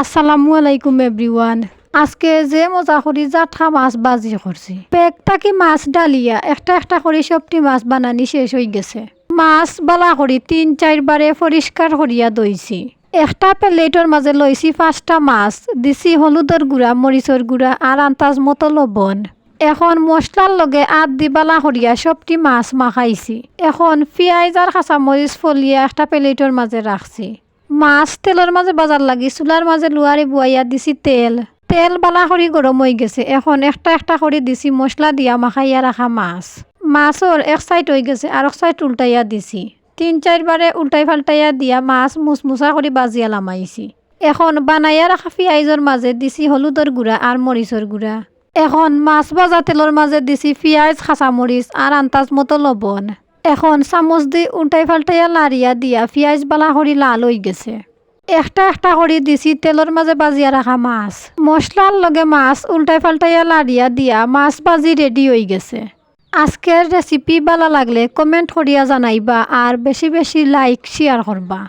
আসসালামু আলাইকুম এভরিওয়ান আজকে যে মজা করি, জাঠা মাছ বাজি করছি। পেকটা কি মাছ ডালিয়া? একটা একটা করে সবটি মাছ বানানি শেষ হয়ে গেছে। মাছ বালা করি, তিন চারবারে পরিষ্কার করিয়া দইছি। একটা প্লেটর মাঝে লইছি পাঁচটা মাছ। দিছি হলুদের গুঁড়া, মরিচর গুঁড়া আর আন্তাজ মতো লবণ। এখন মশলার লগে আদ দি বালা করিয়া সবটি মাছ মাখাইছি। এখন পিঁয়াজ আর কাঁচামরিচ ফলিয়া একটা প্লেটর মাঝে রাখছি। মাছ তেলের মাঝে বাজার লাগি চুলার মাঝে লুয়ারি বুয়াইয়া দিছি তেল। তেল বালা করি গরম হয়ে গেছে। এখন একটা একটা করে দিছি মশলা দিয়া মাখাইয়া রাখা মাছ। মাছর এক সাইড হয়ে গেছে আর এক সাইড উল্টাইয়া দিছি। তিন চারবারে উল্টাই ফাল্টাইয়া দিয়া মাছ মুচমুচা করে বাজিয়া লামাইছি এখন বানাইয়া রাখা পিঁয়াজর মাঝে দিছি হলুদের গুঁড়া আর মরিচর গুঁড়া। এখন মাছ ভাজা তেলের মাঝে দিছি পিঁয়াজ কাঁচামরিচ আর আন্তাজ মতো লবণ। এখন চামচ দি উল্টাই ফাল্টাইয়া লারিয়া দিয়া পিঁয়াজ বালা করি লাল হয়ে গেছে। একটা একটা করে দিছি তেলের মাঝে বাজিয়া রাখা মাছ। মশলার লগে মাছ উল্টাই ফাল্টাইয়া লাৰিয়া দিয়া মাছ বাজি রেডি হয়ে গেছে। আজকের রেসিপি ভালো লাগলে কমেন্ট করিয়া জানাইবা আর বেশি বেশি লাইক শেয়ার করবা